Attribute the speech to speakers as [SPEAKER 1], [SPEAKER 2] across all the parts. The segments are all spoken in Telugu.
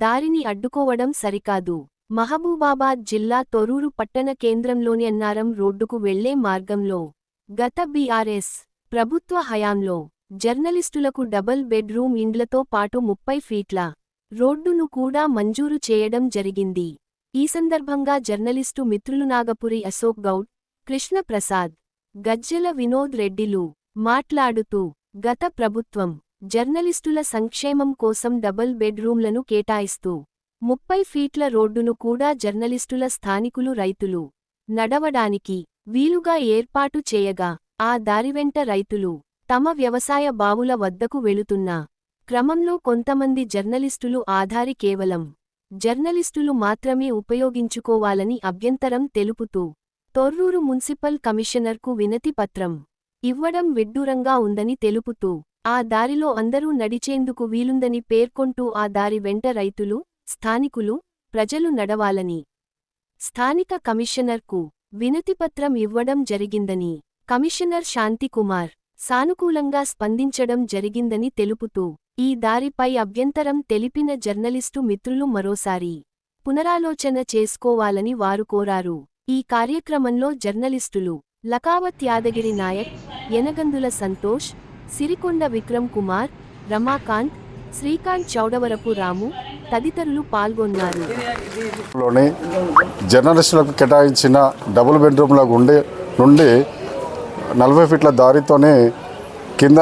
[SPEAKER 1] దారిని అడ్డుకోవడం సరికాదు. మహబూబాబాద్ జిల్లా తొరూరు పట్టణ కేంద్రంలోని అన్నారం రోడ్డుకు వెళ్ళే మార్గంలో గత బీఆర్ఎస్ ప్రభుత్వ హయాంలో జర్నలిస్టులకు డబుల్ బెడ్రూమ్ ఇండ్లతో పాటు ముప్పై ఫీట్ల రోడ్డును కూడా మంజూరు చేయడం జరిగింది. ఈ సందర్భంగా జర్నలిస్టు మిత్రులు నాగపురి అశోక్ గౌడ్ కృష్ణప్రసాద్ గజ్జెల వినోద్ రెడ్డిలు మాట్లాడుతూ గత ప్రభుత్వం జర్నలిస్టుల సంక్షేమం కోసం డబుల్ బెడ్రూమ్లను కేటాయిస్తూ ముప్పై ఫీట్ల రోడ్డును కూడా జర్నలిస్టుల స్థానికులు రైతులు నడవడానికి వీలుగా ఏర్పాటు చేయగా ఆ దారివెంట రైతులు తమ వ్యవసాయ బావుల వద్దకు వెళుతున్న క్రమంలో కొంతమంది జర్నలిస్టులు ఆధారి కేవలం జర్నలిస్టులు మాత్రమే ఉపయోగించుకోవాలని అభ్యంతరం తెలుపుతూ తొర్రూరు మున్సిపల్ కమిషనర్కు వినతి పత్రం ఇవ్వడం విడ్డూరంగా ఉందని తెలుపుతూ ఆ దారిలో అందరూ నడిచేందుకు వీలుందని పేర్కొంటూ ఆ దారి వెంట రైతులు స్థానికులు ప్రజలు నడవాలని. స్థానిక కమిషనర్కు వినతిపత్రం ఇవ్వడం జరిగిందని కమిషనర్ శాంతికుమార్ సానుకూలంగా స్పందించడం జరిగిందని తెలుపుతూ ఈ దారిపై అభ్యంతరం తెలిపిన జర్నలిస్టు మిత్రులు మరోసారి పునరాలోచన చేసుకోవాలని వారు కోరారు. ఈ కార్యక్రమంలో జర్నలిస్టులు లకావత్ యాదగిరి నాయక్ యనగందుల సంతోష్ సిరికొండ విక్రమ్ కుమార్ రమాకాంత్ శ్రీకాంత్ చౌడవరపు రాము తదితరులు పాల్గొన్నారు.
[SPEAKER 2] జర్నలిస్టులకు కేటాయించిన డబుల్ బెడ్రూమ్ల గుండె నుండి నలభై ఫీట్ల దారితోనే కింద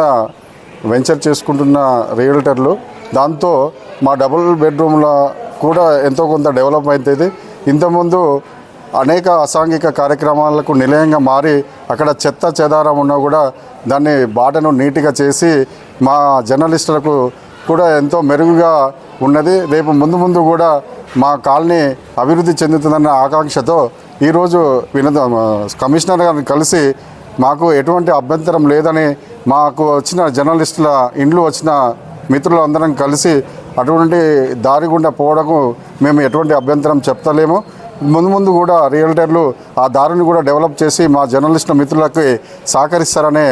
[SPEAKER 2] వెంచర్ చేసుకుంటున్న రియల్టర్లు. దాంతో మా డబుల్ బెడ్రూమ్లో కూడా ఎంతో కొంత డెవలప్ అవుతుంది ఇంతకుముందు అనేక అసాంఘిక కార్యక్రమాలకు నిలయంగా మారి అక్కడ చెత్త చెదారం ఉన్నా కూడా దాన్ని బాటను నీట్గా చేసి మా జర్నలిస్టులకు కూడా ఎంతో మెరుగుగా ఉన్నది. రేపు ముందు ముందు కూడా మా కాలనీ అభివృద్ధి చెందుతుందన్న ఆకాంక్షతో ఈరోజు వినోద కమిషనర్ గారిని కలిసి మాకు ఎటువంటి అభ్యంతరం లేదని మాకు వచ్చిన జర్నలిస్టుల ఇండ్లు వచ్చిన మిత్రులందరం కలిసి అటువంటి దారి గుండా పోవడకు మేము ఎటువంటి అభ్యంతరం చెప్తలేము. ముందు ముందు కూడా రియల్టర్లు ఆ దారిని కూడా డెవలప్ చేసి మా జర్నలిస్టుల మిత్రులకి సహకరిస్తారనే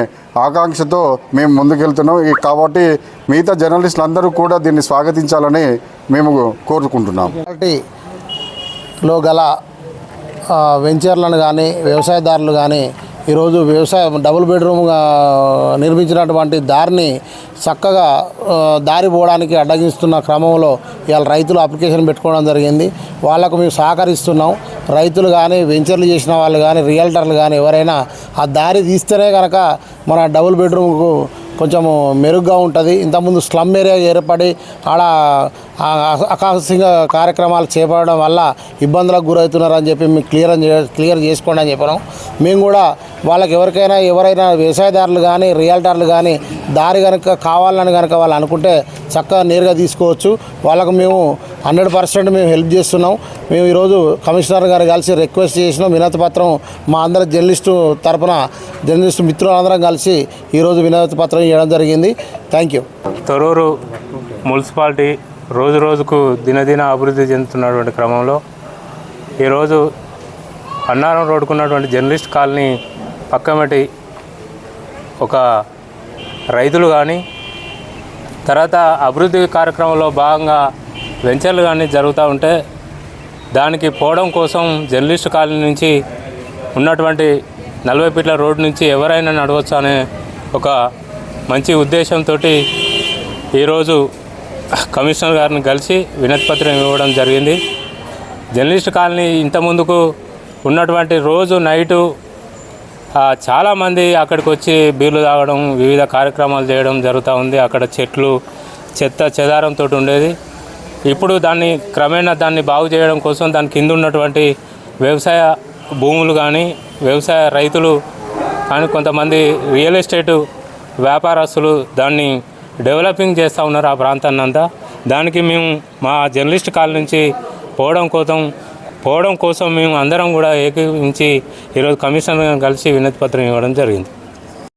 [SPEAKER 2] ఆకాంక్షతో మేము ముందుకెళ్తున్నాం. కాబట్టి మిగతా జర్నలిస్టులు అందరూ కూడా దీన్ని స్వాగతించాలని మేము కోరుకుంటున్నాం.
[SPEAKER 3] లో గల వెంచర్లను కానీ వ్యవసాయదారులు కానీ ఈరోజు వ్యవసాయం డబుల్ బెడ్రూమ్ నిర్మించినటువంటి దారిని చక్కగా దారి పోవడానికి అడ్డగిస్తున్న క్రమంలో ఇవాళ రైతులు అప్లికేషన్ పెట్టుకోవడం జరిగింది. వాళ్ళకు మేము సహకరిస్తున్నాం. రైతులు కానీ వెంచర్లు చేసిన వాళ్ళు కానీ రియల్టర్లు కానీ ఎవరైనా ఆ దారి తీస్తేనే కనుక మన డబుల్ బెడ్రూమ్కు కొంచెము మెరుగ్గా ఉంటుంది. ఇంతకుముందు స్లమ్ ఏరియా ఏర్పడి ఆడ ఆ కార్యక్రమాలు చేపడడం వల్ల ఇబ్బందులకు గురవుతున్నారని చెప్పి మేము క్లియర్ క్లియర్ చేసుకోండి అని చెప్పడం మేము కూడా వాళ్ళకి ఎవరికైనా ఎవరైనా వ్యవసాయదారులు కానీ రియల్టర్లు కానీ దారి కనుక కావాలని కనుక వాళ్ళు అనుకుంటే చక్కగా నేరుగా తీసుకోవచ్చు. వాళ్ళకు మేము హండ్రెడ్ పర్సెంట్ మేము హెల్ప్ చేస్తున్నాం. మేము ఈరోజు కమిషనర్ గారు కలిసి రిక్వెస్ట్ చేసినాం. వినతి పత్రం మా అందరి జర్నలిస్టు తరపున జర్నలిస్టు మిత్రులందరం కలిసి ఈరోజు వినతి పత్రం ఇవ్వడం జరిగింది. థ్యాంక్ యూ
[SPEAKER 4] తొరూరు మున్సిపాలిటీ రోజు రోజుకు దినదిన అభివృద్ధి చెందుతున్నటువంటి క్రమంలో ఈరోజు అన్నారం రోడ్డుకున్నటువంటి జర్నలిస్ట్ కాలనీ పక్కమటి ఒక రైతులు కానీ తర్వాత అభివృద్ధి కార్యక్రమంలో భాగంగా వెంచర్లు కానీ జరుగుతూ ఉంటే దానికి పోవడం కోసం జర్నలిస్ట్ కాలనీ నుంచి ఉన్నటువంటి నలభై ఫీట్ల రోడ్డు నుంచి ఎవరైనా నడవచ్చు అనే ఒక మంచి ఉద్దేశంతో ఈరోజు కమిషనర్ గారిని కలిసి వినతిపత్రం ఇవ్వడం జరిగింది. జర్నలిస్ట్ కాలనీ ఇంత ముందుకు ఉన్నటువంటి రోజు నైటు చాలామంది అక్కడికి వచ్చి బీర్లు తాగడం వివిధ కార్యక్రమాలు చేయడం జరుగుతూ ఉంది. అక్కడ చెట్లు చెత్త చెదారంతో ఉండేది. ఇప్పుడు దాన్ని క్రమేణా దాన్ని బాగు చేయడం కోసం దాని కింద ఉన్నటువంటి వ్యవసాయ భూములు కానీ వ్యవసాయ రైతులు కానీ కొంతమంది రియల్ ఎస్టేట్ వ్యాపారస్తులు దాన్ని డెవలపింగ్ చేస్తూ ఉన్నారు ఆ ప్రాంతాన్ని అంతా. దానికి మేము మా జర్నలిస్ట్ కాల్ నుంచి పోవడం కోసం పోవడం కోసం మేము అందరం కూడా ఏకీవించి ఈరోజు కమిషనర్ కలిసి వినతి పత్రం ఇవ్వడం జరిగింది.